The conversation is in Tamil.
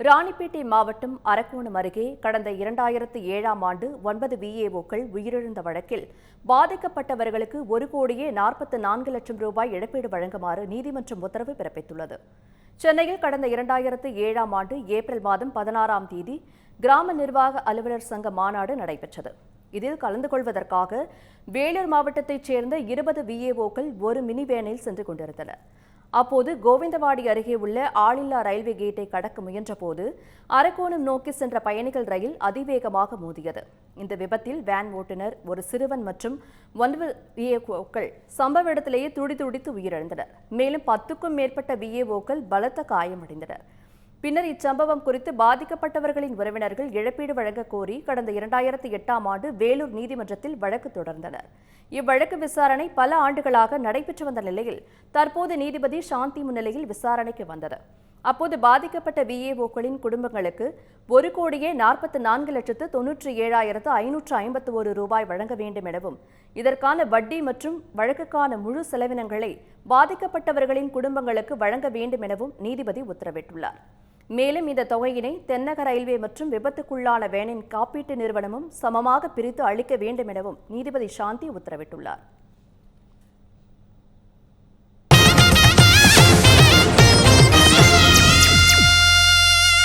ராணிப்பேட்டை மாவட்டம் அரக்கோணம் அருகே கடந்த இரண்டாயிரத்து ஏழாம் ஆண்டு ஒன்பது விஏஓக்கள் உயிரிழந்த வழக்கில் பாதிக்கப்பட்டவர்களுக்கு ஒரு கோடியே நாற்பத்து நான்கு லட்சம் ரூபாய் இழப்பீடு வழங்குமாறு நீதிமன்றம் உத்தரவு பிறப்பித்துள்ளது. சென்னையில் கடந்த இரண்டாயிரத்து ஏழாம் ஆண்டு ஏப்ரல் மாதம் பதினாறாம் தேதி கிராம நிர்வாக அலுவலர் சங்க மாநாடு நடைபெற்றது. இதில் கலந்து கொள்வதற்காக வேலூர் மாவட்டத்தைச் சேர்ந்த இருபது விஏஓக்கள் ஒரு மினி வேனில் சென்று கொண்டிருந்தனர். அப்போது கோவிந்தவாடி அருகே உள்ள ஆளில்லா ரயில்வே கேட்டை கடக்க முயன்றபோது அரக்கோணம் நோக்கி சென்ற பயணிகள் ரயில் அதிவேகமாக மோதியது. இந்த விபத்தில் வேன் ஓட்டுநர் ஒரு சிறுவன் மற்றும் ஒன்பது விஏஓக்கள் சம்பவ இடத்திலேயே துடி துடித்து உயிரிழந்தனர். மேலும் பத்துக்கும் மேற்பட்ட விஏஓக்கள் பலத்த காயமடைந்தனர். பின்னர் இச்சம்பவம் குறித்து பாதிக்கப்பட்டவர்களின் உறவினர்கள் இழப்பீடு வழங்க கோரி கடந்த இரண்டாயிரத்தி எட்டாம் ஆண்டு வேலூர் நீதிமன்றத்தில் வழக்கு தொடர்ந்தனர். இவ்வழக்கு விசாரணை பல ஆண்டுகளாக நடைபெற்று வந்த நிலையில் தற்போது நீதிபதி சாந்தி முன்னிலையில் விசாரணைக்கு வந்தது. அப்போது பாதிக்கப்பட்ட விஏஓக்களின் குடும்பங்களுக்கு ஒரு கோடியே நாற்பத்தி நான்கு லட்சத்து தொன்னூற்றி ஏழாயிரத்து ஐநூற்று ஐம்பத்து ஒரு ரூபாய் வழங்க வேண்டும் எனவும் இதற்கான வட்டி மற்றும் வழக்குக்கான முழு செலவினங்களை பாதிக்கப்பட்டவர்களின் குடும்பங்களுக்கு வழங்க வேண்டும் எனவும் நீதிபதி உத்தரவிட்டுள்ளார். மேலும் இந்த தொகையினை தென்னக ரயில்வே மற்றும் விபத்துக்குள்ளான வேனின் காப்பீட்டு நிறுவனமும் சமமாக பிரித்து அளிக்க வேண்டும் எனவும் நீதிபதி சாந்தி உத்தரவிட்டுள்ளார்.